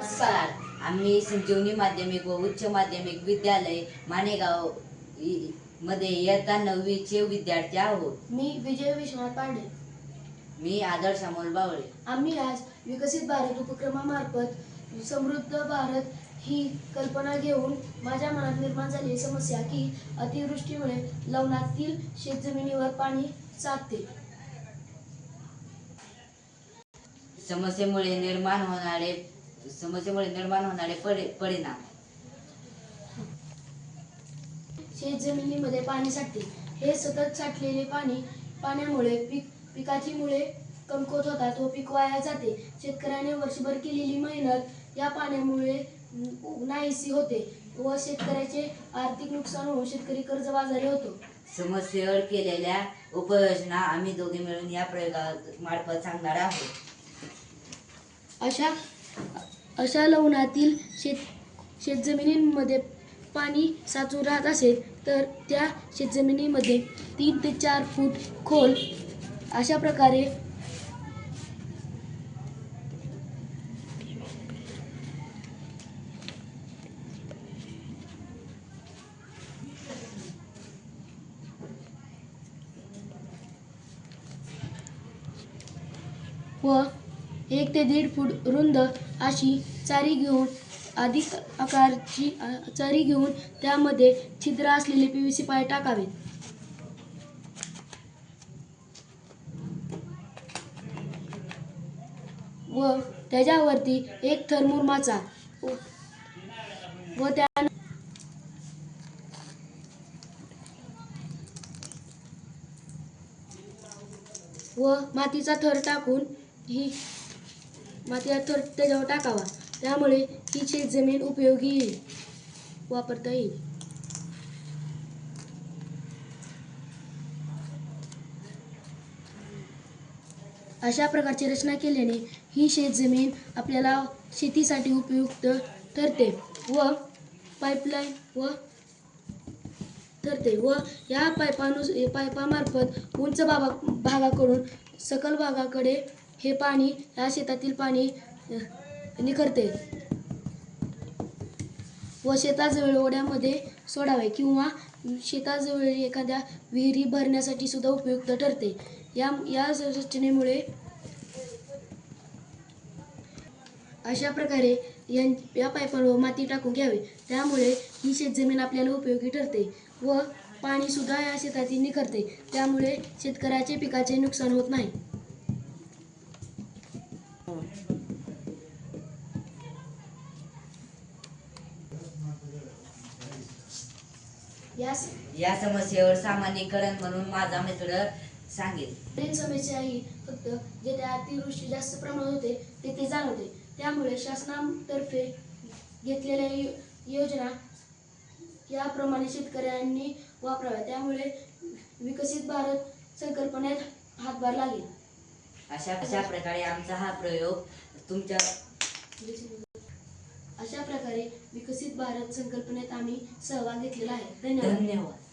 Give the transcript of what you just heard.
नमस्कार आम्ही संजीवनी माध्यमिक व उच्च माध्यमिक विद्यालय माणेगाव इ- मध्ये इयत्ता नववीचे विद्यार्थी आहोत. मी विजय विश्वनाथ पांडे. मी आदर्श अमोल बावळे. आम्ही आज विकसित भारत उपक्रमामार्फत समृद्ध भारत ही कल्पना घेऊन माझ्या मनात निर्माण झालेली समस्या की अतिवृष्टीमुळे लवणातील शेतजमिनीवर पाणी साठते समस्येमुळे निर्माण होणारे समस्येमुळे निर्माण होणारे परि परिणाम. शेतजमिनीमध्ये पाणी साठते. हे सतत साठलेले पाणी पाण्यामुळे पीक पिकाची मुळे कमकुवत होतात व पीक वाया जाते. शेतकऱ्याने वर्षभर केलेली मेहनत या पाण्यामुळे नाहीशी होते व शेतकऱ्याचे आर्थिक नुकसान होऊन शेतकरी कर्जबाजारी होतो. समस्येवर केलेल्या उपाययोजना आम्ही दोघे मिळून या प्रयोगामार्फत सांगणार आहोत. अशा अशा लवणातील शेत शेतजमिनींमध्ये पाणी साचून राहत असेल तर त्या शेतजमिनीमध्ये तीन ते चार फूट खोल अशा प्रकारे व एक ते दीड फूट रुंद अशी चारी घेऊन अधिक आकारची चारी घेऊन त्यामध्ये छिद्र असलेले पी व्ही सी पाय टाकावेत व त्याच्यावरती एक थर मुरमाचा. व त्या व मातीचा थर टाकून ही मातीचा थर त्याच्यावर टाकावा. त्यामुळे ही शेतजमीन उपयोगी येईल वापरता येईल. अशा प्रकारची रचना केल्याने ही शेतजमीन आपल्याला शेतीसाठी उपयुक्त ठरते व पाईपलाईन व ठरते व या पाईपानुस पायपामार्फत उंच भागा भागाकडून सकल भागाकडे हे पाणी या शेतातील पाणी निखरते. व शेताजवळ ओढ्यामध्ये सोडावे किंवा शेताजवळ एखाद्या विहिरी भरण्यासाठी सुद्धा उपयुक्त ठरते. या या रचनेमुळे अशा प्रकारे या या पाईपांवर माती टाकून घ्यावी. त्यामुळे ही शेतजमीन आपल्याला उपयोगी ठरते व पाणीसुद्धा या शेतातील निखरते. त्यामुळे शेतकऱ्याचे पिकाचे नुकसान होत नाही. या समस्येवर सामान्यीकरण म्हणून माझा मित्र सांगेल. पुढील समस्या ही फक्त जेथे अतिवृष्टी जास्त प्रमाणात होते तेथे जाणवते. त्यामुळे शासनातर्फे घेतलेल्या यो- योजना याप्रमाणे शेतकऱ्यांनी वापराव्या त्यामुळे विकसित भारत संकल्पनेत हातभार लागेल. अशा अशा प्रकारे आमचा हा प्रयोग तुमच्या अशा प्रकारे विकसित भारत संकल्पनेत आम्ही सहभाग घेतलेला आहे. धन्यवाद. धन्यवाद.